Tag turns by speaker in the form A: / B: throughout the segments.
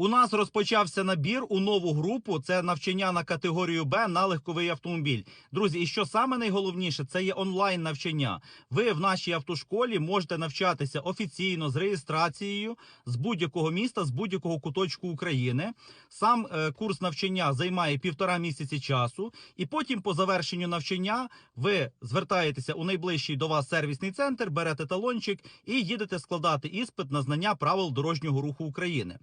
A: У нас розпочався набір у нову групу. Це навчання на категорію Б на легковий автомобіль. Друзі, і що саме найголовніше, це є онлайн навчання. Ви в нашій автошколі можете навчатися офіційно з реєстрацією з будь-якого міста, з будь-якого куточку України. Сам е, курс навчання займає півтора місяці часу, і потім, по завершенню навчання, ви звертаєтеся у найближчий до вас сервісний центр, берете талончик і їдете складати іспит на знання правил дорожнього руху України.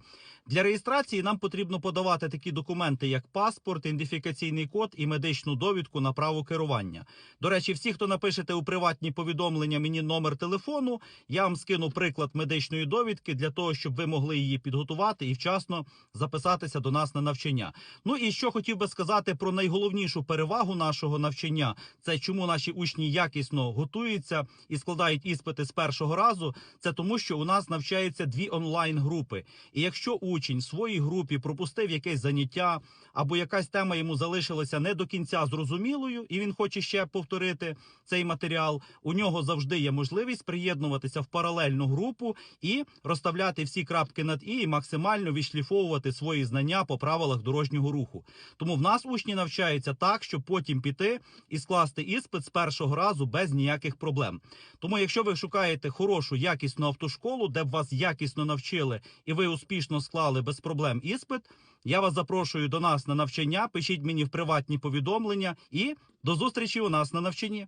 A: Для реєстрації нам потрібно подавати такі документи, як паспорт, ідентифікаційний код і медичну довідку на право керування. До речі, всі, хто напишете у приватні повідомлення мені номер телефону, я вам скину приклад медичної довідки для того, щоб ви могли її підготувати і вчасно записатися до нас на навчання. Ну і що хотів би сказати про найголовнішу перевагу нашого навчання, це чому наші учні якісно готуються і складають іспити з першого разу. Це тому, що у нас навчаються дві онлайн групи. І якщо учень своїй групі пропустив якесь заняття або якась тема йому залишилася не до кінця зрозумілою, і він хоче ще повторити цей матеріал, у нього завжди є можливість приєднуватися в паралельну групу і розставляти всі крапки над і, і максимально відшліфовувати свої знання по правилах дорожнього руху. Тому в нас учні навчаються так, щоб потім піти і скласти іспит з першого разу без ніяких проблем. Тому, якщо ви шукаєте хорошу якісну автошколу, де б вас якісно навчили, і ви успішно склали без проблем іспит, я вас запрошую до нас на навчання. Пишіть мені в приватні повідомлення і до зустрічі у нас на навчанні.